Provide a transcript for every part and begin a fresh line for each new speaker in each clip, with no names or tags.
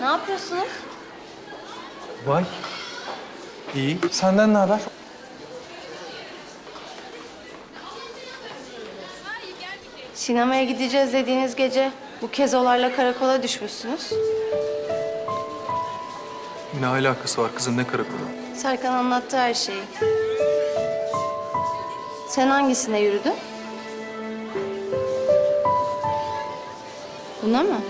Ne yapıyorsunuz?
Vay. İyi. Senden ne haber?
Sinemaya gideceğiz dediğiniz gece bu kezolarla karakola düşmüşsünüz.
Ne alakası var kızım ne karakolu?
Serkan anlattı her şeyi. Sen hangisine yürüdün? Buna mı?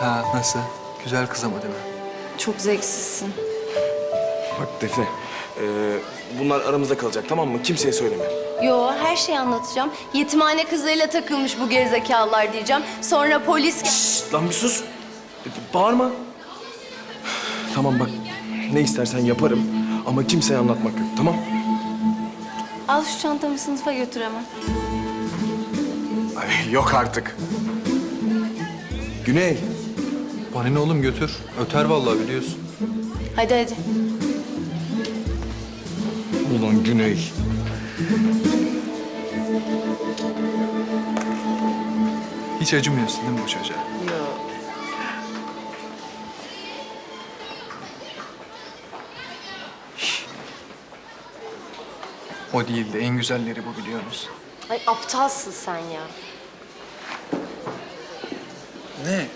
Ha nasıl? Güzel kız ama değil mi?
Çok zevksizsin.
Bak Defne, ee, bunlar aramızda kalacak tamam mı? Kimseye söyleme.
Yo her şeyi anlatacağım. Yetimhane kızlarıyla takılmış bu gerizekalılar diyeceğim. Sonra polis...
Şşt, lan bir sus. Bağırma. Tamam bak, ne istersen yaparım ama kimseye anlatmak yok, tamam?
Al şu çantamı sınıfa götür hemen.
Ay, yok artık. Güney,
Bana ne oğlum götür. Öter vallahi biliyorsun.
Hadi hadi.
ulan Güney.
Hiç acımıyorsun değil mi bu çocuğa? Şş. O değil de en güzelleri bu biliyor musun?
Ay aptalsın sen ya.
Ne?